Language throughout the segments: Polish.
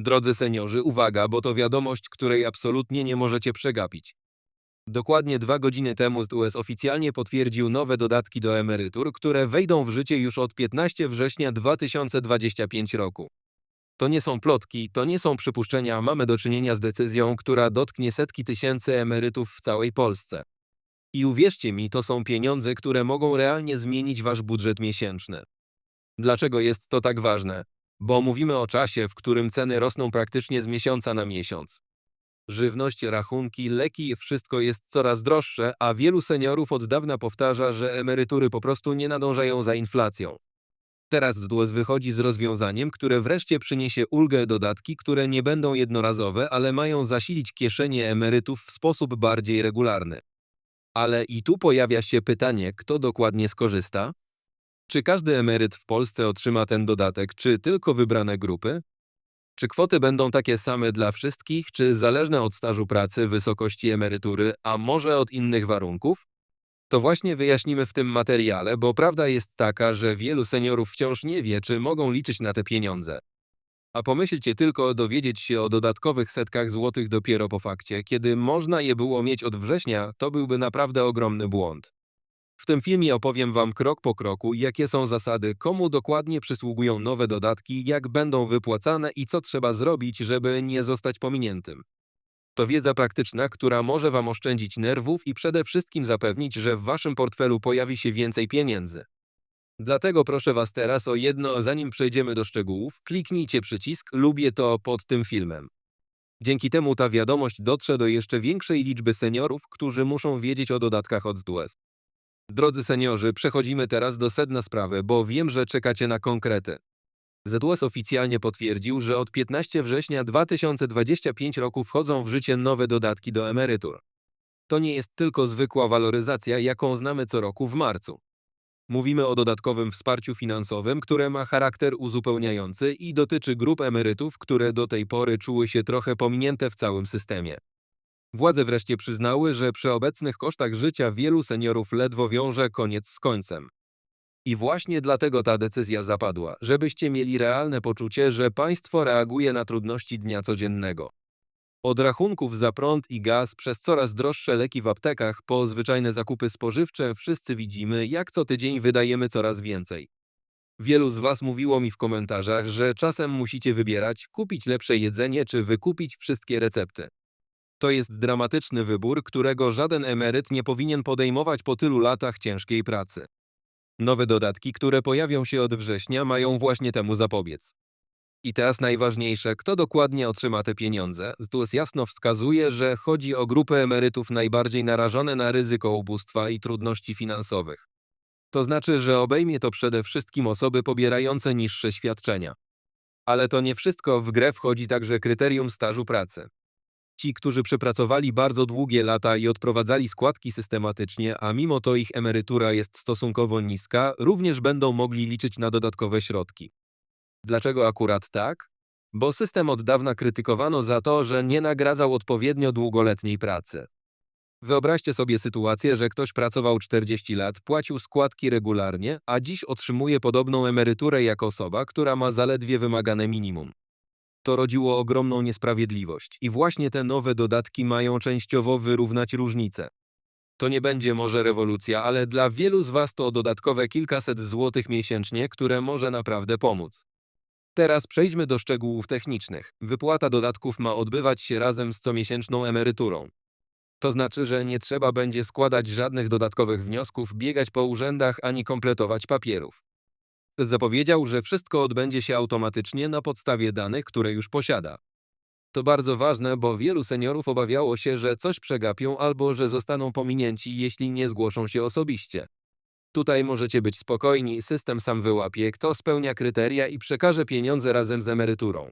Drodzy seniorzy, uwaga, bo to wiadomość, której absolutnie nie możecie przegapić. Dokładnie dwa godziny temu US oficjalnie potwierdził nowe dodatki do emerytur, które wejdą w życie już od 15 września 2025 roku. To nie są plotki, to nie są przypuszczenia, mamy do czynienia z decyzją, która dotknie setki tysięcy emerytów w całej Polsce. I uwierzcie mi, to są pieniądze, które mogą realnie zmienić wasz budżet miesięczny. Dlaczego jest to tak ważne? Bo mówimy o czasie, w którym ceny rosną praktycznie z miesiąca na miesiąc. Żywność, rachunki, leki, wszystko jest coraz droższe, a wielu seniorów od dawna powtarza, że emerytury po prostu nie nadążają za inflacją. Teraz ZDUS wychodzi z rozwiązaniem, które wreszcie przyniesie ulgę dodatki, które nie będą jednorazowe, ale mają zasilić kieszenie emerytów w sposób bardziej regularny. Ale i tu pojawia się pytanie, kto dokładnie skorzysta? Czy każdy emeryt w Polsce otrzyma ten dodatek, czy tylko wybrane grupy? Czy kwoty będą takie same dla wszystkich, czy zależne od stażu pracy, wysokości emerytury, a może od innych warunków? To właśnie wyjaśnimy w tym materiale, bo prawda jest taka, że wielu seniorów wciąż nie wie, czy mogą liczyć na te pieniądze. A pomyślcie tylko dowiedzieć się o dodatkowych setkach złotych dopiero po fakcie, kiedy można je było mieć od września, to byłby naprawdę ogromny błąd. W tym filmie opowiem Wam krok po kroku, jakie są zasady, komu dokładnie przysługują nowe dodatki, jak będą wypłacane i co trzeba zrobić, żeby nie zostać pominiętym. To wiedza praktyczna, która może Wam oszczędzić nerwów i przede wszystkim zapewnić, że w Waszym portfelu pojawi się więcej pieniędzy. Dlatego proszę Was teraz o jedno, zanim przejdziemy do szczegółów, kliknijcie przycisk Lubię to pod tym filmem. Dzięki temu ta wiadomość dotrze do jeszcze większej liczby seniorów, którzy muszą wiedzieć o dodatkach od ZDUS. Drodzy seniorzy, przechodzimy teraz do sedna sprawy, bo wiem, że czekacie na konkrety. ZDUS oficjalnie potwierdził, że od 15 września 2025 roku wchodzą w życie nowe dodatki do emerytur. To nie jest tylko zwykła waloryzacja, jaką znamy co roku w marcu. Mówimy o dodatkowym wsparciu finansowym, które ma charakter uzupełniający i dotyczy grup emerytów, które do tej pory czuły się trochę pominięte w całym systemie. Władze wreszcie przyznały, że przy obecnych kosztach życia wielu seniorów ledwo wiąże koniec z końcem. I właśnie dlatego ta decyzja zapadła, żebyście mieli realne poczucie, że państwo reaguje na trudności dnia codziennego. Od rachunków za prąd i gaz przez coraz droższe leki w aptekach po zwyczajne zakupy spożywcze wszyscy widzimy, jak co tydzień wydajemy coraz więcej. Wielu z Was mówiło mi w komentarzach, że czasem musicie wybierać, kupić lepsze jedzenie czy wykupić wszystkie recepty. To jest dramatyczny wybór, którego żaden emeryt nie powinien podejmować po tylu latach ciężkiej pracy. Nowe dodatki, które pojawią się od września, mają właśnie temu zapobiec. I teraz najważniejsze, kto dokładnie otrzyma te pieniądze. ZDUS jasno wskazuje, że chodzi o grupy emerytów najbardziej narażone na ryzyko ubóstwa i trudności finansowych. To znaczy, że obejmie to przede wszystkim osoby pobierające niższe świadczenia. Ale to nie wszystko, w grę wchodzi także kryterium stażu pracy. Ci, którzy przepracowali bardzo długie lata i odprowadzali składki systematycznie, a mimo to ich emerytura jest stosunkowo niska, również będą mogli liczyć na dodatkowe środki. Dlaczego akurat tak? Bo system od dawna krytykowano za to, że nie nagradzał odpowiednio długoletniej pracy. Wyobraźcie sobie sytuację, że ktoś pracował 40 lat, płacił składki regularnie, a dziś otrzymuje podobną emeryturę jak osoba, która ma zaledwie wymagane minimum. To rodziło ogromną niesprawiedliwość i właśnie te nowe dodatki mają częściowo wyrównać różnice. To nie będzie może rewolucja, ale dla wielu z Was to dodatkowe kilkaset złotych miesięcznie, które może naprawdę pomóc. Teraz przejdźmy do szczegółów technicznych. Wypłata dodatków ma odbywać się razem z comiesięczną emeryturą. To znaczy, że nie trzeba będzie składać żadnych dodatkowych wniosków, biegać po urzędach ani kompletować papierów. Zapowiedział, że wszystko odbędzie się automatycznie na podstawie danych, które już posiada. To bardzo ważne, bo wielu seniorów obawiało się, że coś przegapią albo że zostaną pominięci, jeśli nie zgłoszą się osobiście. Tutaj możecie być spokojni, system sam wyłapie, kto spełnia kryteria i przekaże pieniądze razem z emeryturą.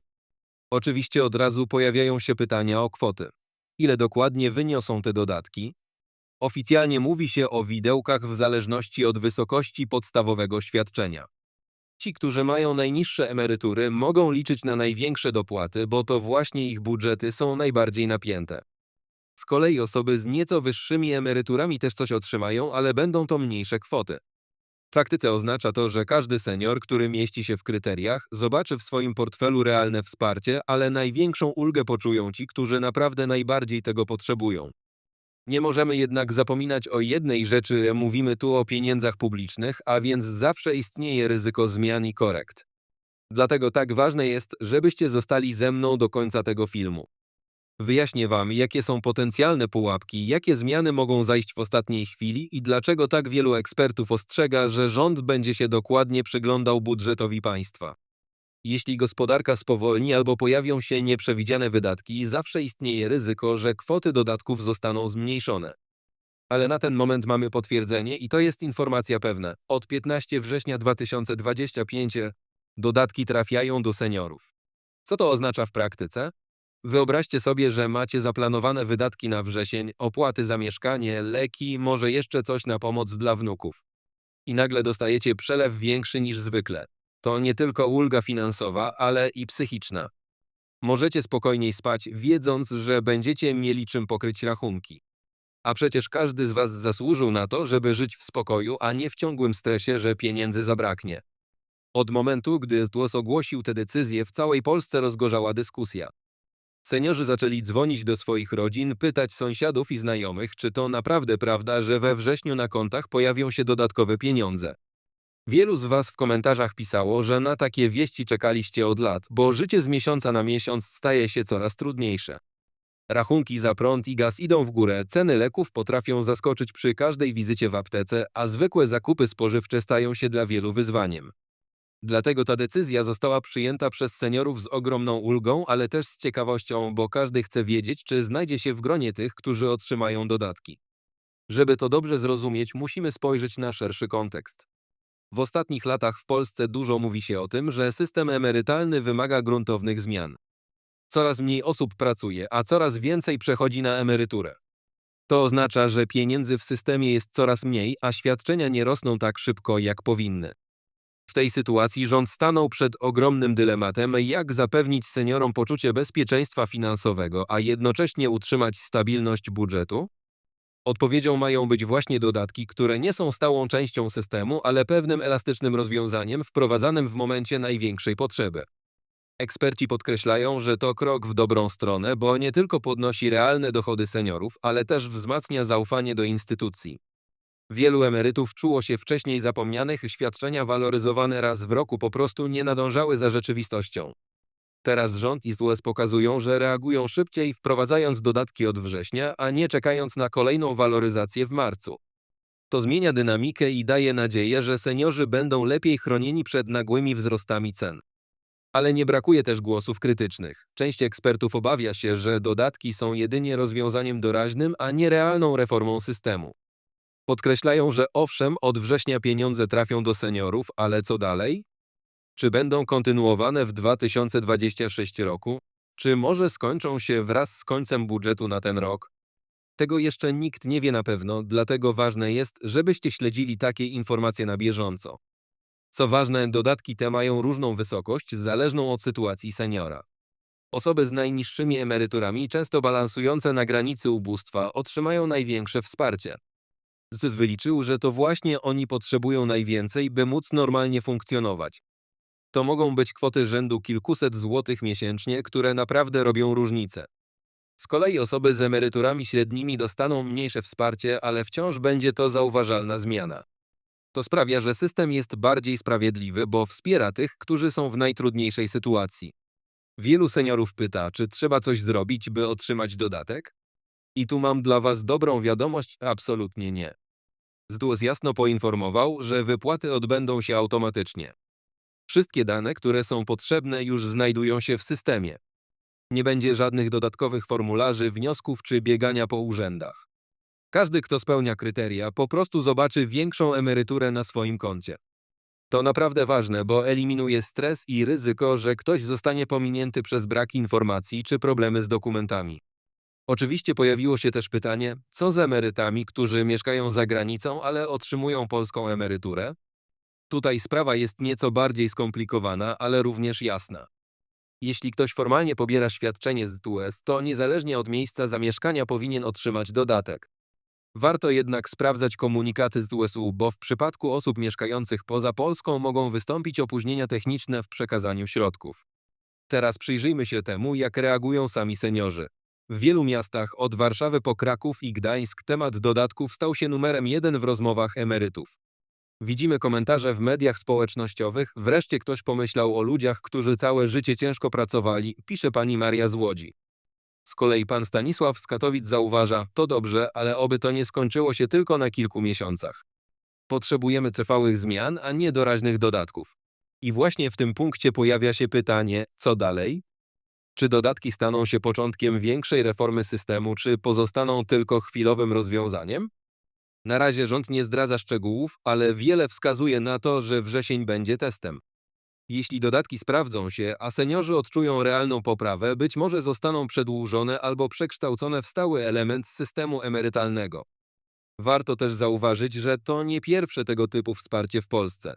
Oczywiście od razu pojawiają się pytania o kwoty. Ile dokładnie wyniosą te dodatki? Oficjalnie mówi się o widełkach w zależności od wysokości podstawowego świadczenia. Ci, którzy mają najniższe emerytury, mogą liczyć na największe dopłaty, bo to właśnie ich budżety są najbardziej napięte. Z kolei osoby z nieco wyższymi emeryturami też coś otrzymają, ale będą to mniejsze kwoty. praktyce oznacza to, że każdy senior, który mieści się w kryteriach, zobaczy w swoim portfelu realne wsparcie, ale największą ulgę poczują ci, którzy naprawdę najbardziej tego potrzebują. Nie możemy jednak zapominać o jednej rzeczy, mówimy tu o pieniądzach publicznych, a więc zawsze istnieje ryzyko zmian i korekt. Dlatego tak ważne jest, żebyście zostali ze mną do końca tego filmu. Wyjaśnię Wam, jakie są potencjalne pułapki, jakie zmiany mogą zajść w ostatniej chwili i dlaczego tak wielu ekspertów ostrzega, że rząd będzie się dokładnie przyglądał budżetowi państwa. Jeśli gospodarka spowolni albo pojawią się nieprzewidziane wydatki, zawsze istnieje ryzyko, że kwoty dodatków zostaną zmniejszone. Ale na ten moment mamy potwierdzenie i to jest informacja pewna. Od 15 września 2025 dodatki trafiają do seniorów. Co to oznacza w praktyce? Wyobraźcie sobie, że macie zaplanowane wydatki na wrzesień, opłaty za mieszkanie, leki, może jeszcze coś na pomoc dla wnuków. I nagle dostajecie przelew większy niż zwykle. To nie tylko ulga finansowa, ale i psychiczna. Możecie spokojniej spać, wiedząc, że będziecie mieli czym pokryć rachunki. A przecież każdy z Was zasłużył na to, żeby żyć w spokoju, a nie w ciągłym stresie, że pieniędzy zabraknie. Od momentu, gdy TUS ogłosił tę decyzję, w całej Polsce rozgorzała dyskusja. Seniorzy zaczęli dzwonić do swoich rodzin, pytać sąsiadów i znajomych, czy to naprawdę prawda, że we wrześniu na kontach pojawią się dodatkowe pieniądze. Wielu z Was w komentarzach pisało, że na takie wieści czekaliście od lat, bo życie z miesiąca na miesiąc staje się coraz trudniejsze. Rachunki za prąd i gaz idą w górę, ceny leków potrafią zaskoczyć przy każdej wizycie w aptece, a zwykłe zakupy spożywcze stają się dla wielu wyzwaniem. Dlatego ta decyzja została przyjęta przez seniorów z ogromną ulgą, ale też z ciekawością, bo każdy chce wiedzieć, czy znajdzie się w gronie tych, którzy otrzymają dodatki. Żeby to dobrze zrozumieć, musimy spojrzeć na szerszy kontekst. W ostatnich latach w Polsce dużo mówi się o tym, że system emerytalny wymaga gruntownych zmian. Coraz mniej osób pracuje, a coraz więcej przechodzi na emeryturę. To oznacza, że pieniędzy w systemie jest coraz mniej, a świadczenia nie rosną tak szybko, jak powinny. W tej sytuacji rząd stanął przed ogromnym dylematem, jak zapewnić seniorom poczucie bezpieczeństwa finansowego, a jednocześnie utrzymać stabilność budżetu? Odpowiedzią mają być właśnie dodatki, które nie są stałą częścią systemu, ale pewnym elastycznym rozwiązaniem wprowadzanym w momencie największej potrzeby. Eksperci podkreślają, że to krok w dobrą stronę, bo nie tylko podnosi realne dochody seniorów, ale też wzmacnia zaufanie do instytucji. Wielu emerytów czuło się wcześniej zapomnianych, świadczenia waloryzowane raz w roku po prostu nie nadążały za rzeczywistością. Teraz rząd i ZUS pokazują, że reagują szybciej, wprowadzając dodatki od września, a nie czekając na kolejną waloryzację w marcu. To zmienia dynamikę i daje nadzieję, że seniorzy będą lepiej chronieni przed nagłymi wzrostami cen. Ale nie brakuje też głosów krytycznych. Część ekspertów obawia się, że dodatki są jedynie rozwiązaniem doraźnym, a nie realną reformą systemu. Podkreślają, że owszem, od września pieniądze trafią do seniorów, ale co dalej? Czy będą kontynuowane w 2026 roku? Czy może skończą się wraz z końcem budżetu na ten rok? Tego jeszcze nikt nie wie na pewno, dlatego ważne jest, żebyście śledzili takie informacje na bieżąco. Co ważne, dodatki te mają różną wysokość, zależną od sytuacji seniora. Osoby z najniższymi emeryturami, często balansujące na granicy ubóstwa, otrzymają największe wsparcie. ZUS wyliczył, że to właśnie oni potrzebują najwięcej, by móc normalnie funkcjonować. To mogą być kwoty rzędu kilkuset złotych miesięcznie, które naprawdę robią różnicę. Z kolei osoby z emeryturami średnimi dostaną mniejsze wsparcie, ale wciąż będzie to zauważalna zmiana. To sprawia, że system jest bardziej sprawiedliwy, bo wspiera tych, którzy są w najtrudniejszej sytuacji. Wielu seniorów pyta, czy trzeba coś zrobić, by otrzymać dodatek? I tu mam dla Was dobrą wiadomość, absolutnie nie. ZDUS jasno poinformował, że wypłaty odbędą się automatycznie. Wszystkie dane, które są potrzebne, już znajdują się w systemie. Nie będzie żadnych dodatkowych formularzy, wniosków czy biegania po urzędach. Każdy, kto spełnia kryteria, po prostu zobaczy większą emeryturę na swoim koncie. To naprawdę ważne, bo eliminuje stres i ryzyko, że ktoś zostanie pominięty przez brak informacji czy problemy z dokumentami. Oczywiście pojawiło się też pytanie, co z emerytami, którzy mieszkają za granicą, ale otrzymują polską emeryturę? Tutaj sprawa jest nieco bardziej skomplikowana, ale również jasna. Jeśli ktoś formalnie pobiera świadczenie z TUS, to niezależnie od miejsca zamieszkania powinien otrzymać dodatek. Warto jednak sprawdzać komunikaty z USU, bo w przypadku osób mieszkających poza Polską mogą wystąpić opóźnienia techniczne w przekazaniu środków. Teraz przyjrzyjmy się temu, jak reagują sami seniorzy. W wielu miastach, od Warszawy po Kraków i Gdańsk, temat dodatków stał się numerem jeden w rozmowach emerytów. Widzimy komentarze w mediach społecznościowych, wreszcie ktoś pomyślał o ludziach, którzy całe życie ciężko pracowali, pisze pani Maria z Łodzi. Z kolei pan Stanisław z Katowic zauważa, to dobrze, ale oby to nie skończyło się tylko na kilku miesiącach. Potrzebujemy trwałych zmian, a nie doraźnych dodatków. I właśnie w tym punkcie pojawia się pytanie, co dalej? Czy dodatki staną się początkiem większej reformy systemu, czy pozostaną tylko chwilowym rozwiązaniem? Na razie rząd nie zdradza szczegółów, ale wiele wskazuje na to, że wrzesień będzie testem. Jeśli dodatki sprawdzą się, a seniorzy odczują realną poprawę, być może zostaną przedłużone albo przekształcone w stały element systemu emerytalnego. Warto też zauważyć, że to nie pierwsze tego typu wsparcie w Polsce.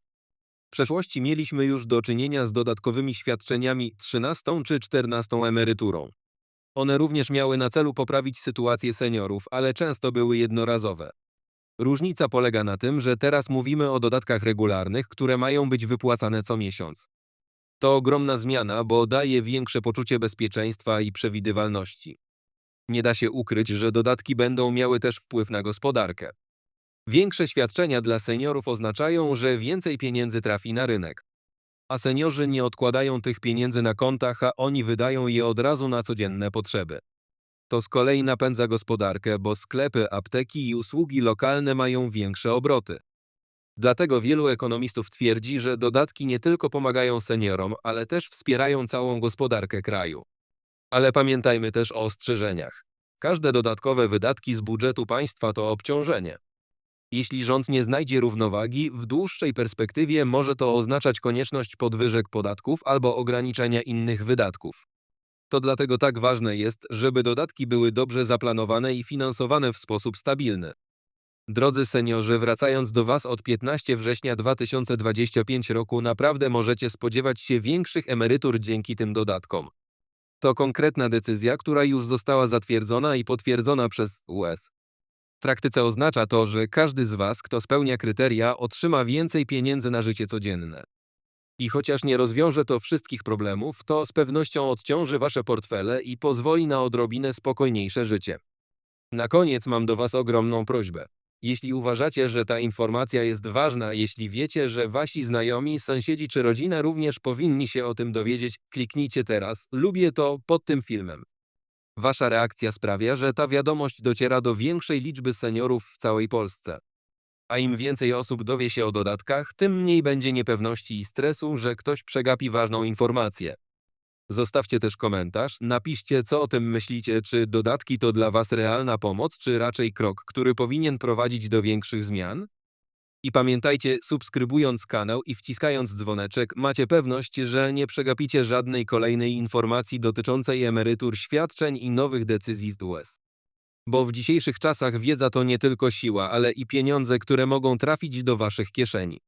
W przeszłości mieliśmy już do czynienia z dodatkowymi świadczeniami 13 czy 14 emeryturą. One również miały na celu poprawić sytuację seniorów, ale często były jednorazowe. Różnica polega na tym, że teraz mówimy o dodatkach regularnych, które mają być wypłacane co miesiąc. To ogromna zmiana, bo daje większe poczucie bezpieczeństwa i przewidywalności. Nie da się ukryć, że dodatki będą miały też wpływ na gospodarkę. Większe świadczenia dla seniorów oznaczają, że więcej pieniędzy trafi na rynek. A seniorzy nie odkładają tych pieniędzy na kontach, a oni wydają je od razu na codzienne potrzeby. To z kolei napędza gospodarkę, bo sklepy, apteki i usługi lokalne mają większe obroty. Dlatego wielu ekonomistów twierdzi, że dodatki nie tylko pomagają seniorom, ale też wspierają całą gospodarkę kraju. Ale pamiętajmy też o ostrzeżeniach. Każde dodatkowe wydatki z budżetu państwa to obciążenie. Jeśli rząd nie znajdzie równowagi, w dłuższej perspektywie może to oznaczać konieczność podwyżek podatków albo ograniczenia innych wydatków. To dlatego tak ważne jest, żeby dodatki były dobrze zaplanowane i finansowane w sposób stabilny. Drodzy seniorzy, wracając do Was od 15 września 2025 roku, naprawdę możecie spodziewać się większych emerytur dzięki tym dodatkom. To konkretna decyzja, która już została zatwierdzona i potwierdzona przez US. W praktyce oznacza to, że każdy z Was, kto spełnia kryteria, otrzyma więcej pieniędzy na życie codzienne. I chociaż nie rozwiąże to wszystkich problemów, to z pewnością odciąży Wasze portfele i pozwoli na odrobinę spokojniejsze życie. Na koniec mam do Was ogromną prośbę. Jeśli uważacie, że ta informacja jest ważna, jeśli wiecie, że Wasi znajomi, sąsiedzi czy rodzina również powinni się o tym dowiedzieć, kliknijcie teraz, lubię to, pod tym filmem. Wasza reakcja sprawia, że ta wiadomość dociera do większej liczby seniorów w całej Polsce. A im więcej osób dowie się o dodatkach, tym mniej będzie niepewności i stresu, że ktoś przegapi ważną informację. Zostawcie też komentarz, napiszcie co o tym myślicie, czy dodatki to dla Was realna pomoc, czy raczej krok, który powinien prowadzić do większych zmian? I pamiętajcie, subskrybując kanał i wciskając dzwoneczek, macie pewność, że nie przegapicie żadnej kolejnej informacji dotyczącej emerytur, świadczeń i nowych decyzji z US. Bo w dzisiejszych czasach wiedza to nie tylko siła, ale i pieniądze, które mogą trafić do Waszych kieszeni.